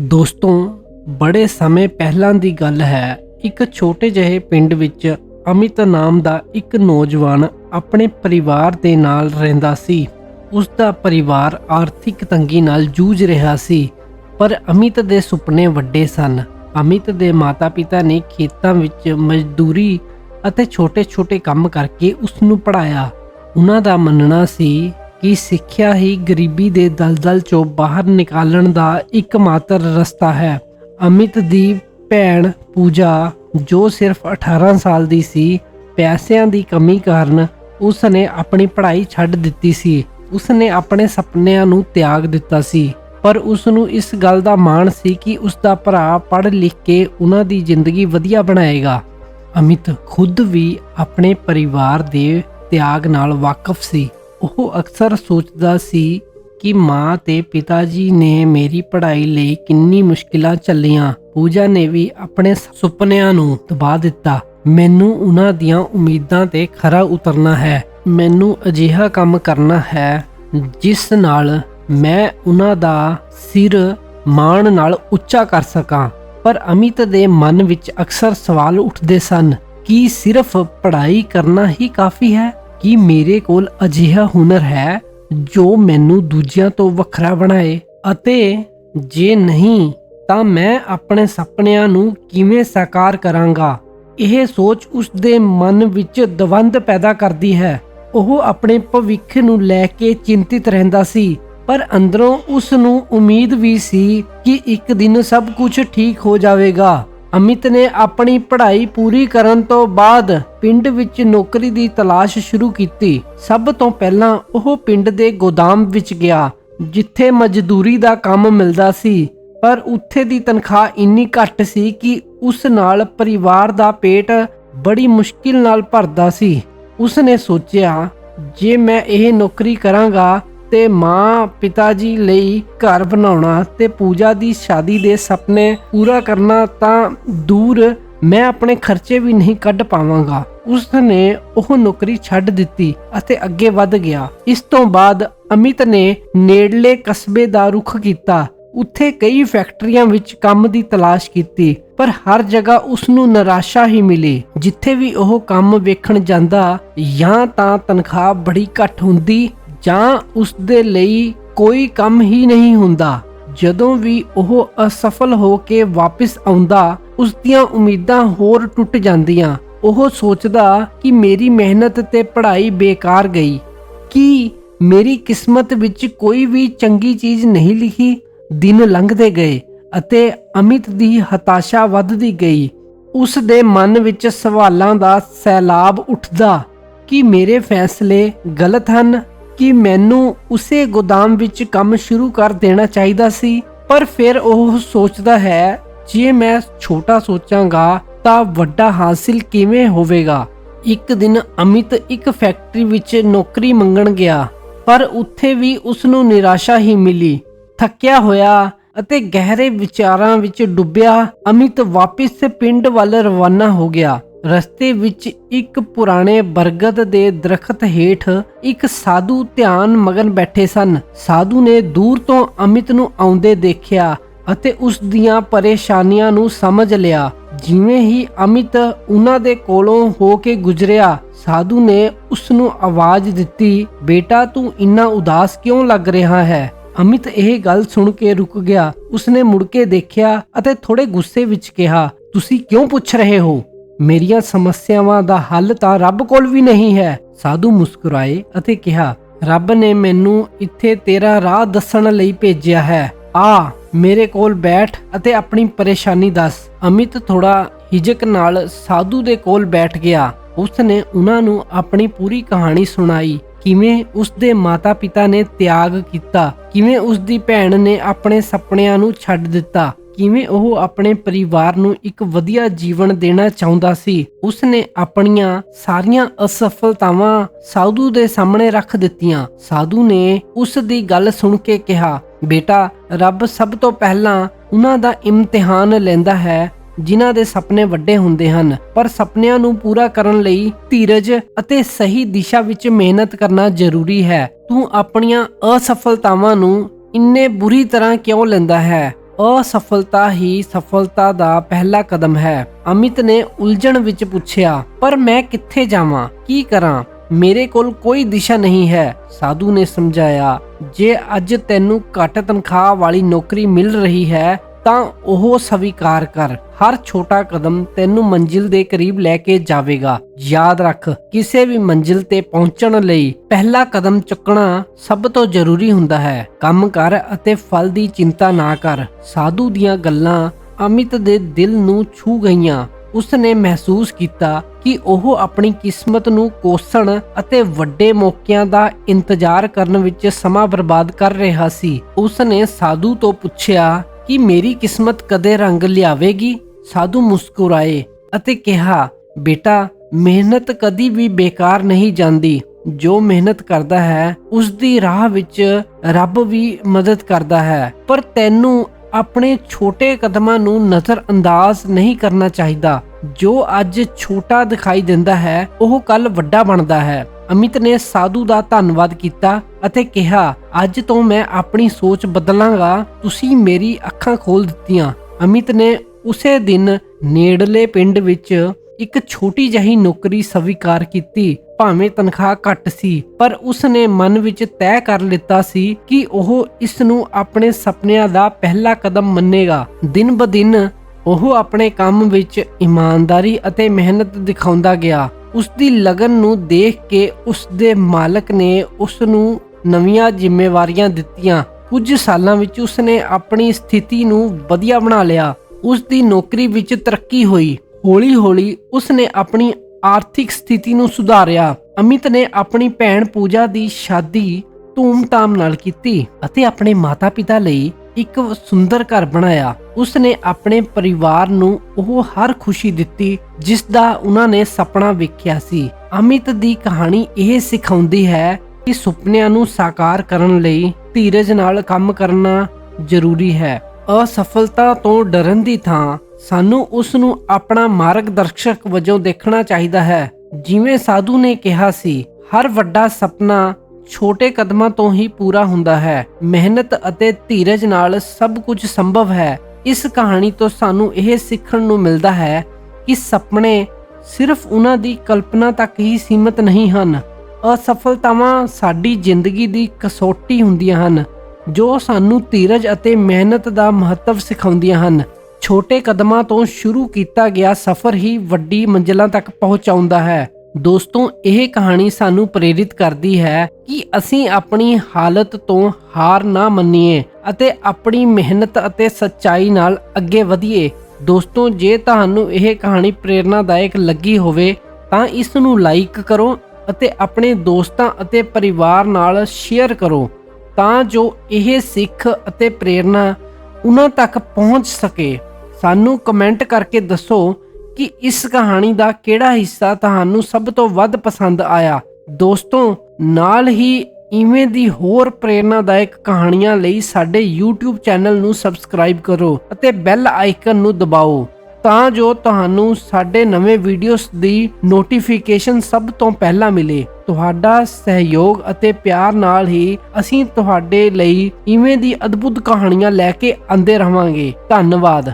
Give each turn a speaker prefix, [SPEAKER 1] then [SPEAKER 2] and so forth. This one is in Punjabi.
[SPEAKER 1] ਦੋਸਤੋ, ਬੜੇ ਸਮੇਂ ਪਹਿਲਾਂ ਦੀ ਗੱਲ ਹੈ, ਇੱਕ ਛੋਟੇ ਜਿਹੇ ਪਿੰਡ ਵਿੱਚ ਅਮਿਤ ਨਾਮ ਦਾ ਇੱਕ ਨੌਜਵਾਨ ਆਪਣੇ ਪਰਿਵਾਰ ਦੇ ਨਾਲ ਰਹਿੰਦਾ ਸੀ। ਉਸ ਦਾ ਪਰਿਵਾਰ ਆਰਥਿਕ ਤੰਗੀ ਨਾਲ ਜੂਝ ਰਿਹਾ ਸੀ, ਪਰ ਅਮਿਤ ਦੇ ਸੁਪਨੇ ਵੱਡੇ ਸਨ। ਅਮਿਤ ਦੇ ਮਾਤਾ-ਪਿਤਾ ਨੇ ਖੇਤਾਂ ਵਿੱਚ ਮਜ਼ਦੂਰੀ ਅਤੇ ਛੋਟੇ-ਛੋਟੇ ਕੰਮ ਕਰਕੇ ਉਸ ਨੂੰ ਪੜਾਇਆ ਉਹਨਾਂ ਦਾ ਮੰਨਣਾ ਸੀ ਕਿ ਸਿੱਖਿਆ ਹੀ ਗਰੀਬੀ ਦੇ ਦਲਦਲ ਚੋਂ ਬਾਹਰ ਨਿਕਾਲਣ ਦਾ ਇੱਕਮਾਤਰ ਰਸਤਾ ਹੈ। ਅਮਿਤ ਦੀ ਭੈਣ ਪੂਜਾ, ਜੋ ਸਿਰਫ 18 ਸਾਲ ਦੀ ਸੀ, ਪੈਸਿਆਂ ਦੀ ਕਮੀ ਕਾਰਨ ਉਸ ਨੇ ਆਪਣੀ ਪੜ੍ਹਾਈ ਛੱਡ ਦਿੱਤੀ ਸੀ। ਉਸ ਨੇ ਆਪਣੇ ਸੁਪਨਿਆਂ ਨੂੰ ਤਿਆਗ ਦਿੱਤਾ ਸੀ। ਪਰ ਉਸ ਨੂੰ ਇਸ ਗੱਲ ਦਾ ਮਾਣ ਸੀ ਕਿ ਉਸ ਦਾ ਭਰਾ ਪੜ੍ਹ ਲਿਖ ਕੇ ਉਹਨਾਂ ਦੀ ਜ਼ਿੰਦਗੀ ਵਧੀਆ ਬਣਾਏਗਾ। ਅਮਿਤ ਖੁਦ ਵੀ ਆਪਣੇ ਪਰਿਵਾਰ ਦੇ ਤਿਆਗ ਨਾਲ ਵਾਕਿਫ ਸੀ। ਉਹ ਅਕਸਰ ਸੋਚਦਾ ਸੀ ਕਿ ਮਾਂ ਤੇ ਪਿਤਾ ਜੀ ਨੇ ਮੇਰੀ ਪੜ੍ਹਾਈ ਲਈ ਕਿੰਨੀ ਮੁਸ਼ਕਿਲਾਂ ਝੱਲੀਆਂ ਪੂਜਾ ਨੇ ਵੀ ਆਪਣੇ ਸੁਪਨਿਆਂ ਨੂੰ ਦਬਾ ਦਿੱਤਾ। ਮੈਨੂੰ ਉਹਨਾਂ ਦੀਆਂ ਉਮੀਦਾਂ ਤੇ ਖਰਾ ਉਤਰਨਾ ਹੈ। ਮੈਨੂੰ ਅਜਿਹਾ ਕੰਮ ਕਰਨਾ ਹੈ ਜਿਸ ਨਾਲ ਮੈਂ ਉਹਨਾਂ ਦਾ ਸਿਰ ਮਾਣ ਨਾਲ ਉੱਚਾ ਕਰ ਸਕਾਂ। ਪਰ ਅਮਿਤ ਦੇ ਮਨ ਵਿੱਚ ਅਕਸਰ ਸਵਾਲ ਉੱਠਦੇ ਸਨ ਕਿ ਸਿਰਫ ਪੜ੍ਹਾਈ ਕਰਨਾ ਹੀ ਕਾਫੀ ਹੈ? ਕਿ ਮੇਰੇ ਕੋਲ ਅਜਿਹਾ ਹੁਨਰ ਹੈ ਜੋ ਮੈਨੂੰ ਦੂਜਿਆਂ ਤੋਂ ਵੱਖਰਾ ਬਣਾਏ। ਅਤੇ ਜੇ ਨਹੀਂ, ਤਾਂ ਮੈਂ ਆਪਣੇ ਸੁਪਨਿਆਂ ਨੂੰ ਕਿਵੇਂ ਸਾਕਾਰ ਕਰਾਂਗਾ? ਇਹ ਸੋਚ ਉਸ ਦੇ ਮਨ ਵਿੱਚ ਦਵੰਦ ਪੈਦਾ ਕਰਦੀ ਹੈ। ਉਹ ਆਪਣੇ ਭਵਿੱਖ ਨੂੰ ਲੈ ਕੇ ਚਿੰਤਿਤ ਰਹਿੰਦਾ ਸੀ, ਪਰ ਅੰਦਰੋਂ ਉਸ ਨੂੰ ਉਮੀਦ ਵੀ ਸੀ ਕਿ ਇੱਕ ਦਿਨ ਸਭ ਕੁਝ ਠੀਕ ਹੋ ਜਾਵੇਗਾ। ਅਮਿਤ ਨੇ ਆਪਣੀ ਪੜ੍ਹਾਈ ਪੂਰੀ ਕਰਨ ਤੋਂ ਬਾਅਦ ਪਿੰਡ ਵਿੱਚ ਨੌਕਰੀ ਦੀ ਤਲਾਸ਼ ਸ਼ੁਰੂ ਕੀਤੀ। ਸਭ ਤੋਂ ਪਹਿਲਾਂ ਉਹ ਪਿੰਡ ਦੇ ਗੋਦਾਮ ਵਿੱਚ ਗਿਆ, ਜਿੱਥੇ ਮਜ਼ਦੂਰੀ ਦਾ ਕੰਮ ਮਿਲਦਾ ਸੀ। ਪਰ ਉੱਥੇ ਦੀ ਤਨਖਾਹ ਇੰਨੀ ਘੱਟ ਸੀ ਕਿ ਉਸ ਨਾਲ ਪਰਿਵਾਰ ਦਾ ਪੇਟ ਬੜੀ ਮੁਸ਼ਕਿਲ ਨਾਲ ਭਰਦਾ ਸੀ। ਉਸ ਨੇ ਸੋਚਿਆ, ਜੇ ਮੈਂ ਇਹ ਨੌਕਰੀ ਕਰਾਂਗਾ ਤੇ ਮਾਂ ਪਿਤਾ ਜੀ ਲਈ ਘਰ ਬਣਾਉਣਾ ਤੇ ਪੂਜਾ ਦੀ ਸ਼ਾਦੀ ਦੇ ਸੁਪਨੇ ਪੂਰਾ ਕਰਨਾ ਤਾਂ ਦੂਰ ਮੈਂ ਆਪਣੇ ਖਰਚੇ ਵੀ ਨਹੀਂ ਕੱਢ ਪਾਵਾਂਗਾ। ਉਸ ਨੇ ਉਹ ਨੌਕਰੀ ਛੱਡ ਦਿੱਤੀ ਅਤੇ ਅੱਗੇ ਵੱਧ ਗਿਆ। ਇਸ ਤੋਂ ਬਾਅਦ ਅਮਿਤ ਨੇ ਨੇੜਲੇ ਕਸਬੇ ਦਾ ਰੁਖ ਕੀਤਾ। ਉੱਥੇ ਕਈ ਫੈਕਟਰੀਆਂ ਵਿੱਚ ਕੰਮ ਦੀ ਤਲਾਸ਼ ਕੀਤੀ, ਪਰ ਹਰ ਜਗ੍ਹਾ ਉਸ ਨੂੰ ਨਿਰਾਸ਼ਾ ਹੀ ਮਿਲੀ। ਜਿੱਥੇ ਵੀ ਉਹ ਕੰਮ ਵੇਖਣ ਜਾਂਦਾ ਜਾਂ ਤਾਂ ਤਨਖਾਹ ਬੜੀ ਘੱਟ ਹੁੰਦੀ ਜਾਂ ਉਸ ਦੇ ਲਈ ਕੋਈ ਕੰਮ ਹੀ ਨਹੀਂ ਹੁੰਦਾ। ਜਦੋਂ ਵੀ ਉਹ ਅਸਫਲ ਹੋ ਕੇ ਵਾਪਸ ਆਉਂਦਾ ਉਸ ਦੀਆਂ ਉਮੀਦਾਂ ਹੋਰ ਟੁੱਟ ਜਾਂਦੀਆਂ। ਉਹ ਸੋਚਦਾ ਕਿ ਮੇਰੀ ਮਿਹਨਤ ਤੇ ਪੜ੍ਹਾਈ ਬੇਕਾਰ ਗਈ। ਕੀ ਮੇਰੀ ਕਿਸਮਤ ਵਿੱਚ ਕੋਈ ਵੀ ਚੰਗੀ ਚੀਜ਼ ਨਹੀਂ ਲਿਖੀ? ਦਿਨ ਲੰਘਦੇ ਗਏ ਅਤੇ ਅਮਿਤ ਦੀ ਹਤਾਸ਼ਾ ਵੱਧਦੀ ਗਈ। ਉਸ ਦੇ ਮਨ ਵਿੱਚ ਸਵਾਲਾਂ ਦਾ ਸੈਲਾਬ ਉੱਠਦਾ ਕਿ ਮੇਰੇ ਫੈਸਲੇ ਗਲਤ ਹਨ ਕਿ ਮੈਨੂੰ ਉਸੇ ਗੋਦਾਮ ਵਿੱਚ ਕੰਮ ਸ਼ੁਰੂ ਕਰ ਦੇਣਾ ਚਾਹੀਦਾ ਸੀ, ਪਰ ਫਿਰ ਉਹ ਸੋਚਦਾ ਹੈ, ਜੇ ਮੈਂ ਛੋਟਾ ਸੋਚਾਂਗਾ ਤਾਂ ਵੱਡਾ ਹਾਸਿਲ ਕਿਵੇਂ ਹੋਵੇਗਾ? ਇੱਕ ਦਿਨ ਅਮਿਤ ਇੱਕ ਫੈਕਟਰੀ ਵਿੱਚ ਨੌਕਰੀ ਮੰਗਣ ਗਿਆ, ਪਰ ਉੱਥੇ ਵੀ ਉਸ ਨੂੰ ਨਿਰਾਸ਼ਾ ਹੀ ਮਿਲੀ। ਥੱਕਿਆ ਹੋਇਆ ਅਤੇ ਗਹਿਰੇ ਵਿਚਾਰਾਂ ਵਿੱਚ ਡੁੱਬਿਆ ਅਮਿਤ ਵਾਪਸ ਪਿੰਡ ਵੱਲ ਰਵਾਨਾ ਹੋ ਗਿਆ। ਰਸਤੇ ਵਿੱਚ ਇੱਕ ਪੁਰਾਣੇ ਬਰਗਦ ਦੇ ਦਰਖਤ ਹੇਠ ਇੱਕ ਸਾਧੂ ਧਿਆਨ ਮਗਨ ਬੈਠੇ ਸਨ। ਸਾਧੂ ਨੇ ਦੂਰ ਤੋਂ ਅਮਿਤ ਨੂੰ ਆਉਂਦੇ ਦੇਖਿਆ ਅਤੇ ਉਸ ਦੀਆਂ ਪਰੇਸ਼ਾਨੀਆਂ ਨੂੰ ਸਮਝ ਲਿਆ। ਜਿਵੇਂ ਹੀ ਅਮਿਤ ਉਹਨਾਂ ਦੇ ਕੋਲੋਂ ਹੋ ਕੇ ਗੁਜ਼ਰਿਆ, ਸਾਧੂ ਨੇ ਉਸ ਨੂੰ ਆਵਾਜ਼ ਦਿੱਤੀ, ਬੇਟਾ, ਤੂੰ ਇੰਨਾ ਉਦਾਸ ਕਿਉਂ ਲੱਗ ਰਿਹਾ ਹੈ? ਅਮਿਤ ਇਹ ਗੱਲ ਸੁਣ ਕੇ ਰੁਕ ਗਿਆ। ਉਸਨੇ ਮੁੜ ਕੇ ਦੇਖਿਆ ਅਤੇ ਥੋੜੇ ਗੁੱਸੇ ਵਿੱਚ ਕਿਹਾ, ਤੁਸੀਂ ਕਿਉਂ ਪੁੱਛ ਰਹੇ ਹੋ? ਮੇਰੀਆਂ ਸਮੱਸਿਆਵਾਂ ਦਾ ਹੱਲ ਤਾਂ ਰੱਬ ਕੋਲ ਵੀ ਨਹੀਂ ਹੈ। ਸਾਧੂ ਮੁਸਕਰਾਏ ਅਤੇ ਕਿਹਾ, ਰੱਬ ਨੇ ਮੈਨੂੰ ਇੱਥੇ ਤੇਰਾ ਰਾਹ ਦੱਸਣ ਲਈ ਭੇਜਿਆ ਹੈ। ਆ, ਮੇਰੇ ਕੋਲ ਬੈਠ ਅਤੇ ਆਪਣੀ ਪਰੇਸ਼ਾਨੀ ਦੱਸ। ਅਮਿਤ ਥੋੜਾ ਹਿਜਕ ਨਾਲ ਸਾਧੂ ਦੇ ਕੋਲ ਬੈਠ ਗਿਆ। ਉਸਨੇ ਉਹਨਾਂ ਨੂੰ ਆਪਣੀ ਪੂਰੀ ਕਹਾਣੀ ਸੁਣਾਈ। ਕਿਵੇਂ ਉਸ ਦੇ ਮਾਤਾ-ਪਿਤਾ ਨੇ ਤਿਆਗ ਕੀਤਾ, ਕਿਵੇਂ ਉਸ ਦੀ ਭੈਣ ਨੇ ਆਪਣੇ ਸੁਪਨਿਆਂ ਨੂੰ ਛੱਡ ਦਿੱਤਾ। ਕਿਵੇਂ ਉਹ ਆਪਣੇ ਪਰਿਵਾਰ ਨੂੰ ਇੱਕ ਵਧੀਆ ਜੀਵਨ ਦੇਣਾ ਚਾਹੁੰਦਾ ਸੀ ਉਸ ਨੇ ਆਪਣੀਆਂ ਸਾਰੀਆਂ ਅਸਫਲਤਾਵਾਂ ਸਾਧੂ ਦੇ ਸਾਹਮਣੇ ਰੱਖ ਦਿੱਤੀਆਂ। ਸਾਧੂ ਨੇ ਉਸ ਦੀ ਗੱਲ ਸੁਣ ਕੇ ਕਿਹਾ, ਬੇਟਾ, ਰੱਬ ਸਭ ਤੋਂ ਪਹਿਲਾਂ ਉਹਨਾਂ ਦਾ ਇਮਤਿਹਾਨ ਲੈਂਦਾ ਹੈ, ਜਿਨ੍ਹਾਂ ਦੇ ਸੁਪਨੇ ਵੱਡੇ ਹੁੰਦੇ ਹਨ, ਪਰ ਸੁਪਨਿਆਂ ਨੂੰ ਪੂਰਾ ਕਰਨ ਲਈ ਧੀਰਜ ਅਤੇ ਸਹੀ ਦਿਸ਼ਾ ਵਿੱਚ ਮਿਹਨਤ ਕਰਨਾ ਜ਼ਰੂਰੀ ਹੈ। ਤੂੰ ਆਪਣੀਆਂ ਅਸਫਲਤਾਵਾਂ ਨੂੰ ਇੰਨੇ ਬੁਰੀ ਤਰ੍ਹਾਂ ਕਿਉਂ ਲੈਂਦਾ ਹੈ? ਅਸਫਲਤਾ ਹੀ ਸਫਲਤਾ ਦਾ ਪਹਿਲਾ ਕਦਮ ਹੈ। ਅਮਿਤ ਨੇ ਉਲਝਣ ਵਿੱਚ ਪੁੱਛਿਆ, ਪਰ ਮੈਂ ਕਿੱਥੇ ਜਾਵਾਂ? ਕੀ ਕਰਾਂ? ਮੇਰੇ ਕੋਲ ਕੋਈ ਦਿਸ਼ਾ ਨਹੀਂ ਹੈ। ਸਾਧੂ ਨੇ ਸਮਝਾਇਆ, ਜੇ ਅੱਜ ਤੈਨੂੰ ਘੱਟ ਤਨਖਾਹ ਵਾਲੀ ਨੌਕਰੀ ਮਿਲ ਰਹੀ ਹੈ ਤਾਂ ਉਹ ਸਵੀਕਾਰ ਕਰ। ਹਰ ਛੋਟਾ ਕਦਮ ਤੈਨੂੰ ਮੰਜ਼ਿਲ ਦੇ ਕਰੀਬ ਲੈ ਕੇ ਜਾਵੇਗਾ। ਯਾਦ ਰੱਖ, ਕਿਸੇ ਵੀ ਮੰਜ਼ਿਲ ਤੇ ਪਹੁੰਚਣ ਲਈ ਪਹਿਲਾ ਕਦਮ ਚੁੱਕਣਾ ਸਭ ਤੋਂ ਜ਼ਰੂਰੀ ਹੁੰਦਾ ਹੈ। ਕੰਮ ਕਰ ਅਤੇ ਫਲ ਦੀ ਚਿੰਤਾ ਨਾ ਕਰ। ਸਾਧੂ ਦੀਆਂ ਗੱਲਾਂ ਅਮਿਤ ਦੇ ਦਿਲ ਨੂੰ ਛੂ ਗਈਆਂ। ਉਸਨੇ ਮਹਿਸੂਸ ਕੀਤਾ ਕਿ ਉਹ ਆਪਣੀ ਕਿਸਮਤ ਨੂੰ ਕੋਸਣ ਅਤੇ ਵੱਡੇ ਮੌਕਿਆਂ ਦਾ ਇੰਤਜ਼ਾਰ ਕਰਨ ਵਿੱਚ ਸਮਾਂ ਬਰਬਾਦ ਕਰ ਰਿਹਾ ਸੀ। ਉਸਨੇ ਸਾਧੂ ਤੋਂ ਪੁੱਛਿਆ ਕਿ ਮੇਰੀ ਕਿਸਮਤ ਕਦੇ ਰੰਗ ਲਿਆਵੇਗੀ? ਸਾਧੂ ਮੁਸਕਰਾਏ ਅਤੇ ਕਿਹਾ, ਬੇਟਾ, ਮਿਹਨਤ ਕਦੀ ਵੀ ਬੇਕਾਰ ਨਹੀਂ ਜਾਂਦੀ। ਜੋ ਮਿਹਨਤ ਕਰਦਾ ਹੈ ਉਸ ਦੀ ਰਾਹ ਵਿੱਚ ਰੱਬ ਵੀ ਮਦਦ ਕਰਦਾ ਹੈ। ਪਰ ਤੈਨੂੰ ਆਪਣੇ ਛੋਟੇ ਕਦਮਾਂ ਨੂੰ ਨਜ਼ਰ ਅੰਦਾਜ਼ ਨਹੀਂ ਕਰਨਾ ਚਾਹੀਦਾ। ਜੋ ਅੱਜ ਛੋਟਾ ਦਿਖਾਈ ਦਿੰਦਾ ਹੈ, ਉਹ ਕੱਲ ਵੱਡਾ ਬਣਦਾ ਹੈ। ਅਮਿਤ ਨੇ ਸਾਧੂ ਦਾ ਧੰਨਵਾਦ ਕੀਤਾ ਅਤੇ ਕਿਹਾ, ਅੱਜ ਤੋਂ ਮੈਂ ਆਪਣੀ ਸੋਚ ਬਦਲਾਂਗਾ, ਤੁਸੀਂ ਮੇਰੀ ਅੱਖਾਂ ਖੋਲ ਦਿੱਤੀਆਂ। ਅਮਿਤ ਨੇ ਉਸੇ ਦਿਨ ਨੇੜਲੇ ਪਿੰਡ ਵਿੱਚ ਇੱਕ ਛੋਟੀ ਜਿਹੀ ਨੌਕਰੀ ਸਵੀਕਾਰ ਕੀਤੀ। ਭਾਵੇਂ ਤਨਖਾਹ ਘੱਟ ਸੀ, ਪਰ ਉਸ ਨੇ ਮਨ ਵਿੱਚ ਤੈਅ ਕਰ ਲਿੱਤਾ ਸੀ ਕਿ ਉਹ ਇਸ ਨੂੰ ਆਪਣੇ ਸੁਪਨਿਆਂ ਦਾ ਪਹਿਲਾ ਕਦਮ ਮੰਨੇਗਾ। ਦਿਨ ਬ ਦਿਨ ਉਹ ਆਪਣੇ ਕੰਮ ਵਿੱਚ ਇਮਾਨਦਾਰੀ ਅਤੇ ਮਿਹਨਤ ਦਿਖਾਉਂਦਾ ਗਿਆ। ਉਸ ਦੀ ਲਗਨ ਨੂੰ ਦੇਖ ਕੇ ਉਸ ਦੇ ਮਾਲਕ ਨੇ ਉਸ ਨੂੰ ਨਵੀਆਂ ਜ਼ਿੰਮੇਵਾਰੀਆਂ ਦਿੱਤੀਆਂ। ਕੁਝ ਸਾਲਾਂ ਵਿੱਚ ਉਸ ਨੇ ਆਪਣੀ ਸਥਿਤੀ ਨੂੰ ਵਧੀਆ ਬਣਾ ਲਿਆ। ਉਸ ਦੀ ਨੌਕਰੀ ਵਿੱਚ ਤਰੱਕੀ ਹੋਈ। ਹੌਲੀ-ਹੌਲੀ ਉਸ ਨੇ ਆਪਣੀ ਆਰਥਿਕ ਸਥਿਤੀ ਨੂੰ ਸੁਧਾਰਿਆ। ਅਮਿਤ ਨੇ ਆਪਣੀ ਭੈਣ ਪੂਜਾ ਦੀ ਸ਼ਾਦੀ ਧੂਮ-ਧਾਮ ਨਾਲ ਕੀਤੀ ਅਤੇ ਆਪਣੇ ਮਾਤਾ-ਪਿਤਾ ਲਈ ਇੱਕ ਸੁੰਦਰ ਘਰ ਬਣਾਇਆ। ਉਸ ਨੇ ਆਪਣੇ ਪਰਿਵਾਰ ਨੂੰ ਉਹ ਹਰ ਖੁਸ਼ੀ ਦਿੱਤੀ, ਜਿਸ ਦਾ ਉਹਨਾਂ ਨੇ ਸੁਪਨਾ ਵੇਖਿਆ ਸੀ। ਅਮਿਤ ਦੀ ਕਹਾਣੀ ਇਹ ਸਿਖਾਉਂਦੀ ਹੈ ਕਿ ਸੁਪਨਿਆਂ ਨੂੰ ਸਾਕਾਰ ਕਰਨ ਲਈ ਧੀਰਜ ਨਾਲ ਕੰਮ ਕਰਨਾ ਜ਼ਰੂਰੀ ਹੈ। ਅਸਫਲਤਾ ਤੋਂ ਡਰਨ ਦੀ ਥਾਂ ਸਾਨੂੰ ਉਸ ਨੂੰ ਆਪਣਾ ਮਾਰਗਦਰਸ਼ਕ ਵਜੋਂ ਦੇਖਣਾ ਚਾਹੀਦਾ ਹੈ। ਜਿਵੇਂ ਸਾਧੂ ਨੇ ਕਿਹਾ ਸੀ, ਹਰ ਵੱਡਾ ਸੁਪਨਾ ਛੋਟੇ ਕਦਮਾਂ ਤੋਂ ਹੀ ਪੂਰਾ ਹੁੰਦਾ ਹੈ। ਮਿਹਨਤ ਅਤੇ ਧੀਰਜ ਨਾਲ ਸਭ ਕੁਝ ਸੰਭਵ ਹੈ। ਇਸ ਕਹਾਣੀ ਤੋਂ ਸਾਨੂੰ ਇਹ ਸਿੱਖਣ ਨੂੰ ਮਿਲਦਾ ਹੈ ਕਿ ਸੁਪਨੇ ਸਿਰਫ ਉਹਨਾਂ ਦੀ ਕਲਪਨਾ ਤੱਕ ਹੀ ਸੀਮਿਤ ਨਹੀਂ ਹਨ। ਅਸਫਲਤਾਵਾਂ ਸਾਡੀ ਜ਼ਿੰਦਗੀ ਦੀ ਕਸੌਟੀ ਹੁੰਦੀਆਂ ਹਨ, ਜੋ ਸਾਨੂੰ ਧੀਰਜ ਅਤੇ ਮਿਹਨਤ ਦਾ ਮਹੱਤਵ ਸਿਖਾਉਂਦੀਆਂ ਹਨ। ਛੋਟੇ ਕਦਮਾਂ ਤੋਂ ਸ਼ੁਰੂ ਕੀਤਾ ਗਿਆ ਸਫ਼ਰ ਹੀ ਵੱਡੀ ਮੰਜ਼ਿਲਾਂ ਤੱਕ ਪਹੁੰਚਾਉਂਦਾ ਹੈ। ਦੋਸਤੋ, ਇਹ ਕਹਾਣੀ ਸਾਨੂੰ ਪ੍ਰੇਰਿਤ ਕਰਦੀ ਹੈ ਕਿ ਅਸੀਂ ਆਪਣੀ ਹਾਲਤ ਤੋਂ ਹਾਰ ਨਾ ਮੰਨੀਏ ਅਤੇ ਆਪਣੀ ਮਿਹਨਤ ਅਤੇ ਸੱਚਾਈ ਨਾਲ ਅੱਗੇ ਵਧੀਏ। ਦੋਸਤੋ, ਜੇ ਤੁਹਾਨੂੰ ਇਹ ਕਹਾਣੀ ਪ੍ਰੇਰਨਾਦਾਇਕ ਲੱਗੀ ਹੋਵੇ, ਤਾਂ ਇਸ ਨੂੰ ਲਾਈਕ ਕਰੋ ਅਤੇ ਆਪਣੇ ਦੋਸਤਾਂ ਅਤੇ ਪਰਿਵਾਰ ਨਾਲ ਸ਼ੇਅਰ ਕਰੋ, ਤਾਂ ਜੋ ਇਹ ਸਿੱਖ ਅਤੇ ਪ੍ਰੇਰਨਾ ਉਹਨਾਂ ਤੱਕ ਪਹੁੰਚ ਸਕੇ। ਸਾਨੂੰ ਕਮੈਂਟ ਕਰਕੇ ਦੱਸੋ ਕਿ ਇਸ ਕਹਾਣੀ ਦਾ ਕਿਹੜਾ ਹਿੱਸਾ ਤੁਹਾਨੂੰ ਸਭ ਤੋਂ ਵੱਧ ਪਸੰਦ ਆਇਆ? ਦੋਸਤੋ, ਨਾਲ ਹੀ ਇਵੇਂ ਦੀ ਹੋਰ ਪ੍ਰੇਰਨਾਦਾਇਕ ਕਹਾਣੀਆਂ ਲਈ ਸਾਡੇ YouTube ਚੈਨਲ ਨੂੰ ਸਬਸਕ੍ਰਾਈਬ ਕਰੋ ਅਤੇ ਬੈਲ ਆਈਕਨ ਨੂੰ ਦਬਾਓ ਤਾਂ ਜੋ ਤੁਹਾਨੂੰ ਸਾਡੇ ਨਵੇਂ ਵੀਡੀਓਜ਼ ਦੀ ਨੋਟੀਫਿਕੇਸ਼ਨ ਸਭ ਤੋਂ ਪਹਿਲਾਂ ਮਿਲੇ। ਤੁਹਾਡਾ ਸਹਿਯੋਗ ਅਤੇ ਪਿਆਰ ਨਾਲ ਹੀ ਅਸੀਂ ਤੁਹਾਡੇ ਲਈ ਇਵੇਂ ਦੀ ਅਦਭੁਤ ਕਹਾਣੀਆਂ ਲੈ ਕੇ ਆਂਦੇ ਰਹਾਂਗੇ। ਧੰਨਵਾਦ।